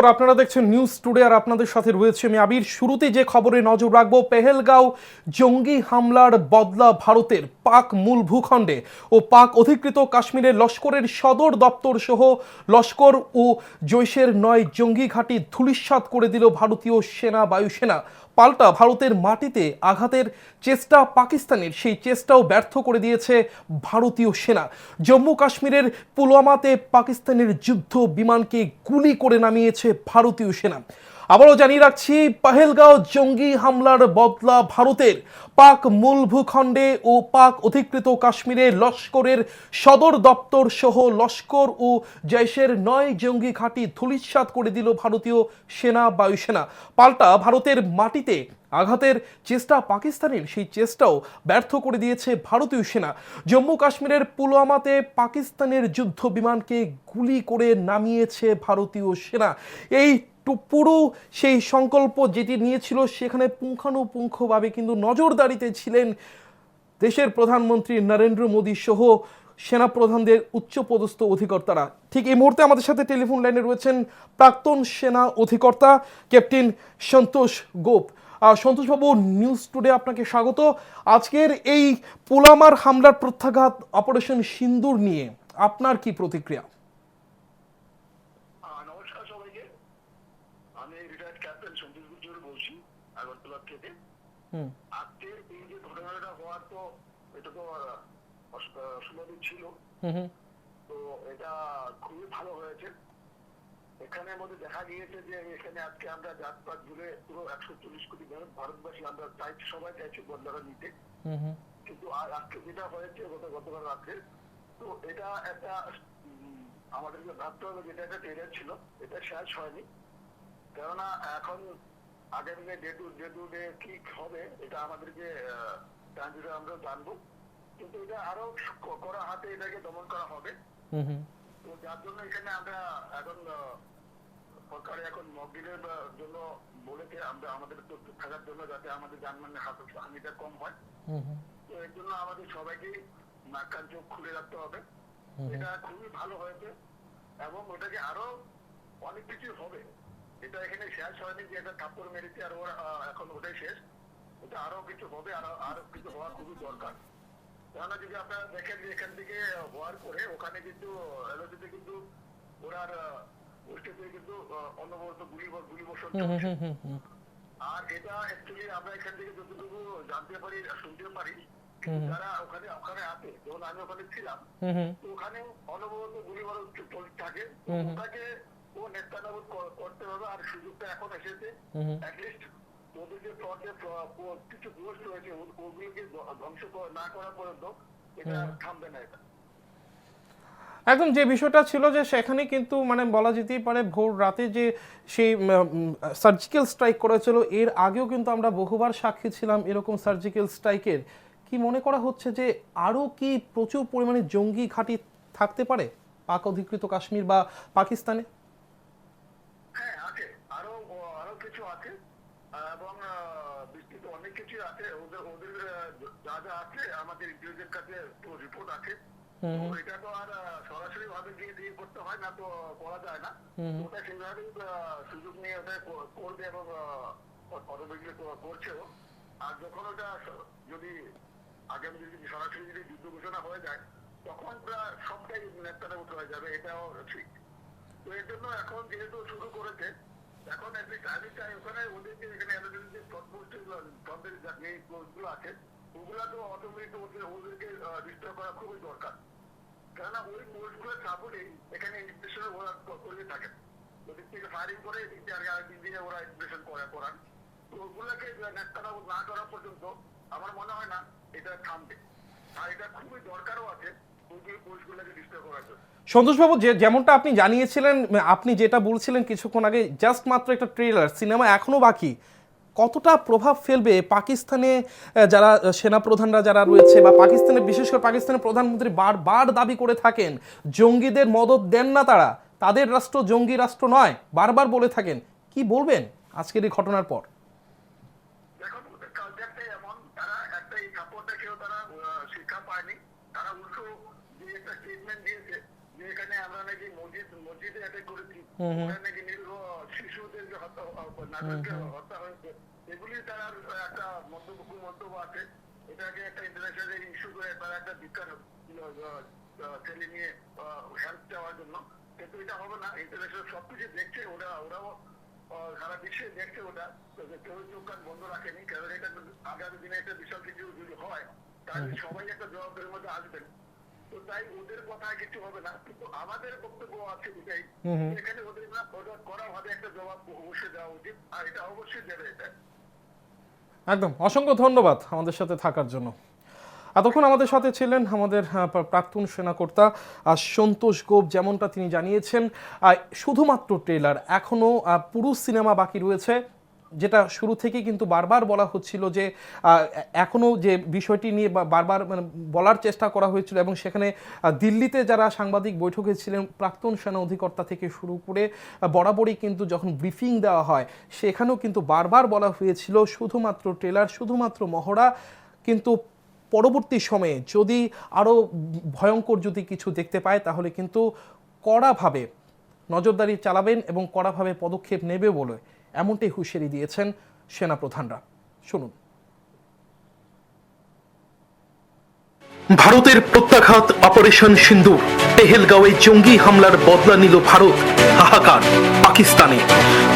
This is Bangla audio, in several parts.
নমস্কার আপনারা দেখছেন নিউজ টুডে আর আপনাদের সাথে রয়েছে আমি আবির। শুরুতে যে খবরে নজর রাখব, পেহেলগাঁও জঙ্গি হামলার বদলা ভারতের পাক মূল ভূখণ্ডে ও পাক অধিকৃত কাশ্মীরের লস্করের সদর দপ্তর সহ লস্কর ও জৈশের নয় জঙ্গি ঘাঁটি ধুলিস্বাদ করে দিল ভারতীয় সেনা বায়ুসেনা। পাল্টা ভারতের মাটিতে আঘাতের চেষ্টা পাকিস্তানের, সেই চেষ্টাও ব্যর্থ করে দিয়েছে ভারতীয় সেনা। জম্মু কাশ্মীরের পুলওয়ামাতে পাকিস্তানের যুদ্ধ বিমানকে গুলি করে নামিয়েছে ভারতীয় সেনা। আবারও জানিয়ে রাখছি, পাহেলগাঁও জঙ্গি হামলার বদলা ভারতের। পাক মূল ভূখণ্ডে ও পাক অধিকৃত কাশ্মীরে লস্করের সদর দপ্তর সহ লস্কর ও জৈশের নয় জঙ্গি ঘাঁটি ধূলিসাৎ করে দিল ভারতীয় সেনা বায়ুসেনা। পাল্টা ভারতের মাটিতে আঘাতের চেষ্টা পাকিস্তানের, সেই চেষ্টাও ব্যর্থ করে দিয়েছে ভারতীয় সেনা। জম্মু কাশ্মীরের পুলওয়ামাতে পাকিস্তানের যুদ্ধ বিমানকে গুলি করে নামিয়েছে ভারতীয় সেনা। এই পুরো সেই সংকল্প যেটি নিয়েছিল, সেখানে পুঙ্খানুপুঙ্খভাবে কিন্তু নজরদারিতে ছিলেন দেশের প্রধানমন্ত্রী নরেন্দ্র মোদী সহ সেনাপ্রধানদের উচ্চপদস্থ অধিকর্তারা। ঠিক এই মুহূর্তে আমাদের সাথে টেলিফোন লাইনে রয়েছেন প্রাক্তন সেনা অধিকর্তা ক্যাপ্টেন সন্তোষ গোপ। সন্তোষবাবু, নিউজ টুডে আপনাকে স্বাগত। আজকের এই পোলামার হামলার প্রত্যাঘাত অপারেশন সিন্দুর নিয়ে আপনার কি প্রতিক্রিয়া আহ, নমস্কার সবাইকে আমি রিটায়ার্ড ক্যাপ্টেন সন্তোষ গুজর বলছি আগরতলা থেকে হুম। আজকের এই যে ঘটনাটা হওয়ার তো এটা তো ছিল তো এটা খুবই ভালো হয়েছে। এখানের মধ্যে দেখা গিয়েছে যে এখানে আজকে আমরা জাতপাত জুড়ে পুরো একশো চল্লিশ কোটি ভারতবাসী আমরা চাইছি সবাই চাইছি বদলাটা নিতে। কিন্তু আজকে যেটা হয়েছে গত গতকাল রাত্রে তো এটা একটা আমাদেরকে ভাবতে হবে যেটা একটা ট্রেলার ছিল। এটা শেষ হয়নি। কেননা এখন আগামী day to day to day কি হবে এটা আমাদেরকে ট্রানজিটে আমরা জানব। কিন্তু এটা আরও করা হাতে এটাকে দমন করা হবে। তো যার জন্য এখানে আমরা এখন সরকারে এখন মকডিলের জন্য বলেছে আমরা আমাদের প্রস্তুত থাকার জন্য যাতে আমাদের যানবাহনের হাত হানিটা কম হয়। তো এর জন্য আমাদের সবাইকে নাক কান চোখ খুলে রাখতে হবে। এটা খুবই ভালো হয়েছে। এবং ওটাকে আরও অনেক কিছু হবে। এটা এখানে শেষ হয়নি যে একটা কাপড় মেরেছে আর ওরা এখন ওটাই শেষ। ওটা আরও কিছু হবে আরও আরও কিছু হওয়া খুবই দরকার। কেননা যদি আপনারা দেখেন যে এখান থেকে হওয়ার পরে ওখানে কিন্তু এলোজিতে কিন্তু ওনার গোষ্ঠীতে কিন্তু অনবরত গুলি গুলি হুম আর এটা অ্যাকচুয়ালি আমরা এখান থেকে যতটুকু জানতে পারি শুনতে পারি। যারা ওখানে ওখানে আছে যেমন আমি ওখানে ছিলাম তো ওখানে অনবরত গুলি চলতে থাকে। ওটাকে ও নেতানাবুদ ক- করতে হবে আর সুযোগটা এখন এসেছে। অ্যাটলিস্ট ওদের যে কিছু রয়েছে ওগুলোকে ধ্বংস না করা পর্যন্ত এটা থামবে না এটা। একদম যে বিষয়টা ছিল যে সেখানে কিন্তু মানে বলা যেতেই পারে ভোর রাতে যে সেই সার্জিক্যাল স্ট্রাইক করেছিল এর আগেও কিন্তু আমরা বহুবার সাক্ষী ছিলাম এরকম সার্জিক্যাল স্ট্রাইকের কি মনে করা হচ্ছে যে আরও কি প্রচুর পরিমাণে জঙ্গি ঘাঁটি থাকতে পারে পাক অধিকৃত কাশ্মীর বা পাকিস্তানে হ্যাঁ আছে আরও ও- আরও কিছু আছে আহ, এবং আহ, বিস্তৃত অনেক কিছু আছে ওদের ওদের আহ, যা যা আছে আমাদের ইন্ডিভিজুয়াল কাছে তো রিপোর্ট আছে এটা তো আর সরাসরি ভাবে গিয়ে দিয়ে করতে হয় না তো করা যায় না ওটা সেইভাবেই সুযোগ নিয়ে ওটা করবে এবং অটোমেটিকলি করছেও আর যখন ওটা যদি আগামী যদি সরাসরি যদি যুদ্ধ ঘোষণা হয়ে যায় তখন সবটাই নেতারা উঠে হয়ে যাবে এটাও ঠিক তো এর জন্য এখন যেহেতু শুরু করেছে এখন আমি চাই ওখানে এখানে এতদিন যে পোস্টগুলো ফ্রন্টের যে পোস্টগুলো আছে ওগুলা তো অটোমেটিক ওদের ওদেরকে ডিস্টার্ব করা খুবই দরকার। কেননা ওই পোস্টগুলোর সাপোর্টেই এখানে ইনস্পেকশন ওরা ক- করে থাকে। ওদিক থেকে ফায়ারিং করে এদিক থেকে আর দিক দিয়ে ওরা ইনস্পেকশন করে, করান। তো ওগুলোকে নেতারা না করা পর্যন্ত আমার মনে হয় না এটা থামবে। আর এটা খুবই দরকারও আছে সন্তোষবাবু, যে যেমনটা আপনি জানিয়েছিলেন, আপনি যেটা বলছিলেন কিছুক্ষণ আগে জাস্ট মাত্র একটা ট্রেলার সিনেমা এখনও বাকি। কতটা প্রভাব ফেলবে পাকিস্তানে যারা সেনাপ্রধানরা যারা রয়েছে বা পাকিস্তানে বিশেষ করে পাকিস্তানের প্রধানমন্ত্রী বারবার দাবি করে থাকেন জঙ্গিদের মদত দেন না তারা। তাদের রাষ্ট্র জঙ্গি রাষ্ট্র নয় বারবার বলে থাকেন। কি বলবেন আজকের এই ঘটনার পর? দেখুন ওদের যে হত্যা নাগরিকের হত্যা হয়েছে এগুলি তার একটা মন্তব্য কুমন্তব্য আছে এটাকে একটা ইন্টারন্যাশনাল ইস্যু করে তারা একটা বিজ্ঞান ঠেলে নিয়ে হেল্প দেওয়ার জন্য কিন্তু এটা হবে না ইন্টারন্যাশনাল সবকিছু দেখছে ওরা ওরাও সারা বিশ্বে দেখছে ওটা কেউ চোখ কান বন্ধ রাখেনি কারণ এটা আগামী দিনে একটা বিশাল কিছু যদি হয় তাহলে সবাই একটা জবাবদারির মধ্যে আসবেন তো তাই ওদের কথা কিছু হবে না। কিন্তু আমাদের বক্তব্য আছে এটাই এখানে ওদের না করা ভাবে একটা জবাব অবশ্যই দেওয়া উচিত আর এটা অবশ্যই দেবে এটা। একদম। অসংখ্য ধন্যবাদ আমাদের সাথে থাকার জন্য। এতক্ষণ আমাদের সাথে ছিলেন আমাদের প্রাক্তন সেনাকর্তা সন্তোষ গোপ যেমনটা তিনি জানিয়েছেন। শুধুমাত্র ট্রেলার এখনও পুরো সিনেমা বাকি রয়েছে। যেটা শুরু থেকে কিন্তু বারবার বলা হচ্ছিল যে আহ, এখনও যে বিষয়টি নিয়ে বারবার মানে বলার চেষ্টা করা হয়েছিল এবং সেখানে দিল্লিতে যারা সাংবাদিক বৈঠকে ছিলেন প্রাক্তন সেনা অধিকর্তা থেকে শুরু করে বরাবরই কিন্তু যখন ব্রিফিং দেওয়া হয় সেখানেও কিন্তু বারবার বলা হয়েছিল শুধুমাত্র ট্রেলার শুধুমাত্র মহড়া কিন্তু পরবর্তী সময়ে যদি আরও ভয়ঙ্কর যদি কিছু দেখতে পায় তাহলে কিন্তু কড়াভাবে নজরদারি চালাবেন এবং কড়াভাবে পদক্ষেপ নেবে বলে এমনটাই হুঁশিয়ারি দিয়েছেন সেনাপ্রধানরা। শুনুন। ভারতের প্রত্যাঘাত অপারেশন সিন্ধু। পেহেলগাঁওয়ে জঙ্গি হামলার বদলা নিল ভারত। হাহাকার, পাকিস্তানে।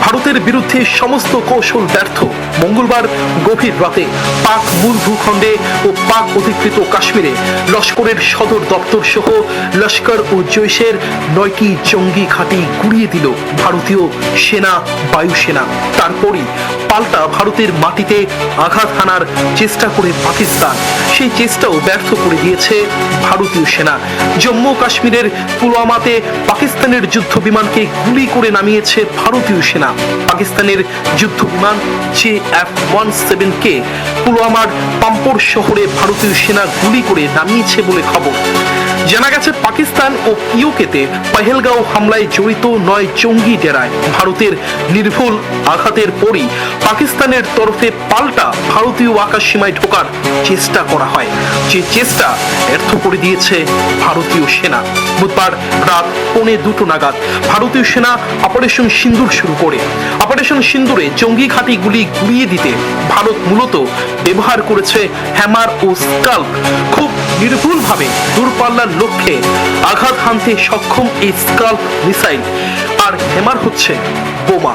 ভারতের বিরুদ্ধে সমস্ত কৌশল ব্যর্থ। মঙ্গলবার গভীর রাতে পাক মূল ভূখণ্ডে ও পাক অধিকৃত কাশ্মীরে লস্করের সদর দপ্তর সহ লস্কর ও জৈশের নয়টি জঙ্গি ঘাঁটি গুড়িয়ে দিল ভারতীয় সেনা, বায়ুসেনা। তারপরই পাল্টা ভারতের মাটিতে আঘাত হানার চেষ্টা করে পাকিস্তান। সেই চেষ্টাও ব্যর্থ করে দিয়েছে ভারতীয় সেনা। জম্মু কাশ্মীরের পুলওয়ামাতে পাকিস্তানের যুদ্ধ বিমানকে গুলি করে নামিয়েছে ভারতীয় সেনা। পাকিস্তানের যুদ্ধ বিমান জে এফ ওয়ান সেভেন কে পুলওয়ামার পাম্পোর শহরে ভারতীয় সেনা গুলি করে নামিয়েছে বলে খবর। জানা গেছে, পাকিস্তান ও পিওকেতে পহেলগাঁও হামলায় জড়িত নয় জঙ্গি ডেরায় ভারতের নির্ভুল আঘাতের পরই পাকিস্তানের তরফে পাল্টা ভারতীয় আকাশ সীমায় ঢোকার চেষ্টা করা হয়। যে চেষ্টা ব্যর্থ করে দিয়েছে ভারতীয় সেনা। বুধবার রাত পৌনে দুটো নাগাদ ভারতীয় সেনা অপারেশন সিন্দুর শুরু করে। অপারেশন সিন্দুরে জঙ্গি ঘাঁটিগুলি গুড়িয়ে দিতে ভারত মূলত ব্যবহার করেছে হ্যামার ও স্কাল্প। খুব নির্ভুলভাবে দূরপাল্লার লক্ষ্যে আঘাত হানতে সক্ষম এই স্কাল্প মিসাইল। আর হেমার হচ্ছে বোমা।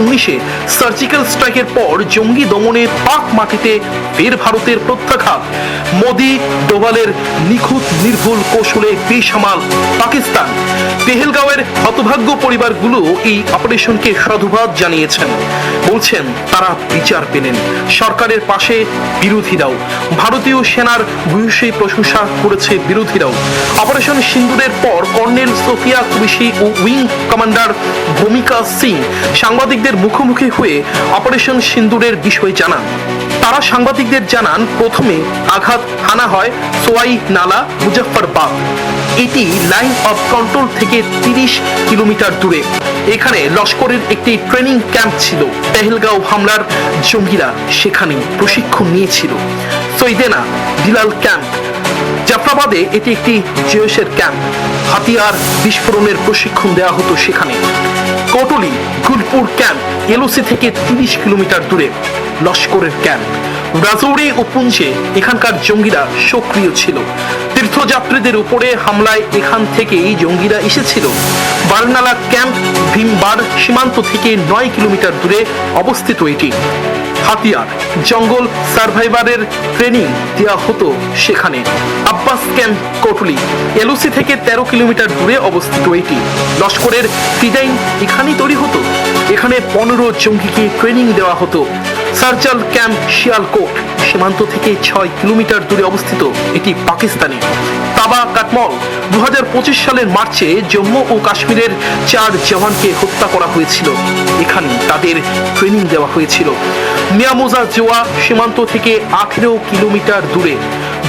উনিশে সার্জিক্যাল স্ট্রাইকের পর জঙ্গি দমনে পাক মাটিতে ফের ভারতের প্রত্যাঘাত। মোদি ডোভালের নিখুঁত নির্ভুল কৌশলে বেসামাল পাকিস্তান। পেহেলগাঁওয়ের হতভাগ্য পরিবারগুলো এই অপারেশনকে সাধুবাদ জানিয়েছেন। বলছেন, তারা বিচার পেলেন। সরকারের পাশে বিরোধীরাও। ভারতীয় সেনার ভূয়সী প্রশংসা করেছে বিরোধীরাও। অপারেশন সিন্দুরের পর কর্নেল সোফিয়া কুরিশি ও উইং কমান্ডার ভূমিকা সিং সাংবাদিকদের মুখোমুখি হয়ে অপারেশন সিন্দুরের বিষয়ে জানান। তারা সাংবাদিকদের জানান, প্রথমে আঘাত হানা হয় সোয়াই নালা মুজফ্ফরবাদ এটি লাইন অফ কন্ট্রোল থেকে তিরিশ কিলোমিটার দূরে। এখানে লস্করের একটি ট্রেনিং ক্যাম্প ছিল। পেহেলগাঁও হামলার জঙ্গিরা সেখানে প্রশিক্ষণ নিয়েছিল। সৈদেনা বিলাল ক্যাম্প। জাফরাবাদে এটি একটি জেওসের ক্যাম্প। হাতিয়ার বিস্ফোরণের প্রশিক্ষণ দেওয়া হতো সেখানে। কোটলি গুলপুর ক্যাম্প, এলওসি থেকে তিরিশ কিলোমিটার দূরে লস্করের ক্যাম্প। রাজৌরি ও পুঞ্জে এখানকার জঙ্গিরা সক্রিয় ছিল। তীর্থযাত্রীদের উপরে হামলায় এখান থেকে এই জঙ্গিরা এসেছিল। বারনালা ক্যাম্প ভীমবার সীমান্ত থেকে নয় কিলোমিটার দূরে অবস্থিত এটি। হাতিয়ার, জঙ্গল সার্ভাইভারের ট্রেনিং দেওয়া হতো সেখানে। আব্বাস ক্যাম্প, কোটলি, এলওসি থেকে তেরো কিলোমিটার দূরে অবস্থিত এটি। লস্করের ডিজাইন এখানেই তৈরি হতো। এখানে পনেরো জঙ্গিকে ট্রেনিং দেওয়া হতো। সার্জাল ক্যাম্প, শিয়ালকোট সীমান্ত থেকে ছয় কিলোমিটার দূরে অবস্থিত এটি পাকিস্তানে। তাবা কাটমল। দু সালের মার্চে জম্মু ও কাশ্মীরের চার জওয়ানকে হত্যা করা হয়েছিল। এখানে তাদের ট্রেনিং দেওয়া হয়েছিল। মিয়ামোজা জোয়া সীমান্ত থেকে আঠেরো কিলোমিটার দূরে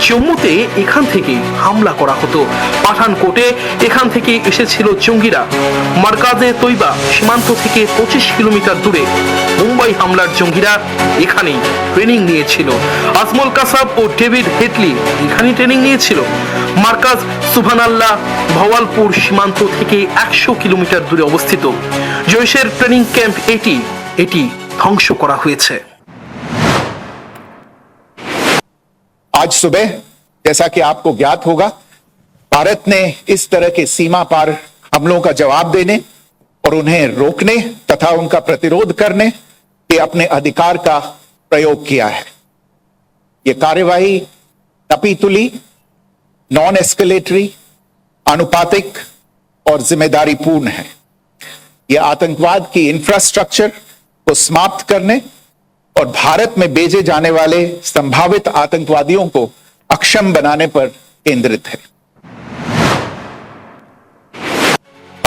জম্মুতে এখান থেকে হামলা করা হতো। পাঠানকোটে এখান থেকে এসেছিল জঙ্গিরা। মার্কাজে তৈবা সীমান্ত থেকে পঁচিশ কিলোমিটার দূরে মুম্বাই হামলার জঙ্গিরা এখানেই ট্রেনিং নিয়েছিল। আজমল কাসাব ও ডেভিড হেটলি এখানেই ট্রেনিং নিয়েছিল। মার্কাজ সুবহানাল্লাহ ভওয়ালপুর সীমান্ত থেকে একশো কিলোমিটার দূরে অবস্থিত। জৈশের ট্রেনিং ক্যাম্প এটি এটি ধ্বংস করা হয়েছে। आज सुबह, जैसा कि आपको ज्ञात होगा, भारत ने इस तरह के सीमा पार हमलों का जवाब देने और उन्हें रोकने तथा उनका प्रतिरोध करने के अपने अधिकार का प्रयोग किया है। ये कार्यवाही नपीतुली नॉन एस्केलेटरी अनुपातिक और ज़िम्मेदारी पूर्ण है। यह आतंकवाद की इंफ्रास्ट्रक्चर को समाप्त करने और भारत में भेजे जाने वाले संभावित आतंकवादियों को अक्षम बनाने पर केंद्रित है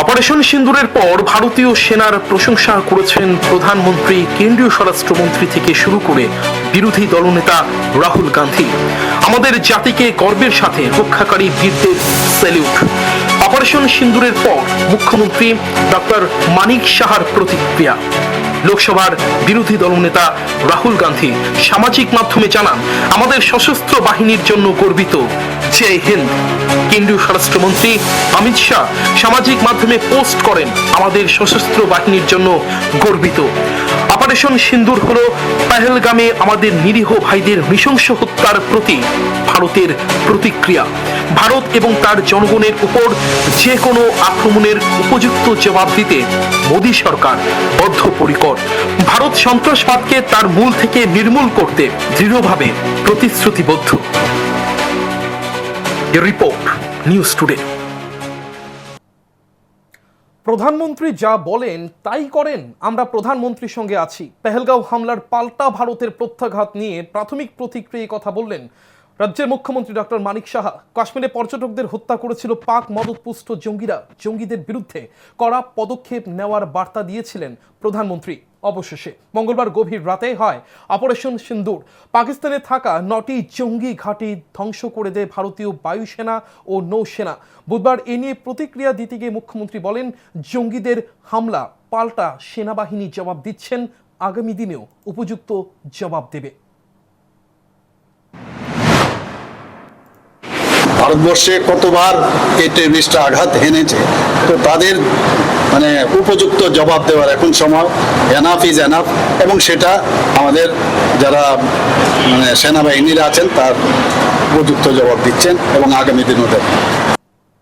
অপারেশন সিন্দুরের পর ভারতীয় সেনার প্রশংসা করেছেন প্রধানমন্ত্রী কেন্দ্রীয় স্বরাষ্ট্রমন্ত্রী থেকে শুরু করে বিরোধী দলনেতা রাহুল গান্ধী আমাদের জাতিকে গর্বের সাথে রক্ষাকারী বীরদের স্যালিউট অপারেশন সিন্দুরের পর মুখ্যমন্ত্রী ডক্টর মানিক সাহার প্রতিক্রিয়া লোকসভার বিরোধী দলনেতা রাহুল গান্ধী সামাজিক মাধ্যমে জানান, আমাদের সশস্ত্র বাহিনীর জন্য গর্বিত। জয় হিন্দ। কেন্দ্রীয় স্বরাষ্ট্রমন্ত্রী অমিত শাহ সামাজিক মাধ্যমে পোস্ট করেন, আমাদের সশস্ত্র বাহিনীর জন্য গর্বিত। অপারেশন সিন্দুর হলো পেহেলগামে আমাদের নিরীহ ভাইদের নৃশংস হত্যার প্রতি ভারতের প্রতিক্রিয়া। ভারত এবং তার জনগণের উপর যে কোনো আক্রমণের উপযুক্ত জবাব দিতে মোদী সরকার বদ্ধপরিকর। ভারত সন্ত্রাসবাদকে তার মূল থেকে নির্মূল করতে দৃঢ়ভাবে প্রতিশ্রুতিবদ্ধ। Report, news today. প্রধানমন্ত্রী যা বলেন, তাই করেন। আমরা প্রধানমন্ত্রীর সঙ্গে আছি। পেহেলগাঁও হামলার পাল্টা ভারতের প্রত্যাঘাত নিয়ে প্রাথমিক প্রতিক্রিয়া কথা বললেন রাজ্যের মুখ্যমন্ত্রী ডক্টর মানিক সাহা। কাশ্মীরে পর্যটকদের হত্যা করেছিল পাক মদতপুষ্ট জঙ্গিরা। জঙ্গিদের বিরুদ্ধে কড়া পদক্ষেপ নেওয়ার বার্তা দিয়েছিলেন প্রধানমন্ত্রী। অবশেষে মঙ্গলবার গভীর রাতে হয় অপারেশন সিন্দুর। পাকিস্তানে থাকা নটি জঙ্গি ঘাঁটি ধ্বংস করে দেয় ভারতীয় বায়ুসেনা ও নৌসেনা। বুধবার এ নিয়ে প্রতিক্রিয়া দিতে গিয়ে মুখ্যমন্ত্রী বলেন, জঙ্গিদের হামলা পাল্টা সেনাবাহিনী জবাব দিচ্ছেন, আগামী দিনেও উপযুক্ত জবাব দেবে। ভারতবর্ষে কতবার এই টেরিস্টটা আঘাত হেনেছে? তো তাদের মানে উপযুক্ত জবাব দেওয়ার এখন সময়। এনাফ ইজ এনাফ এবং সেটা আমাদের যারা মানে সেনাবাহিনীরা আছেন, তার উপযুক্ত জবাব দিচ্ছেন এবং আগামী দিনও দেবেন।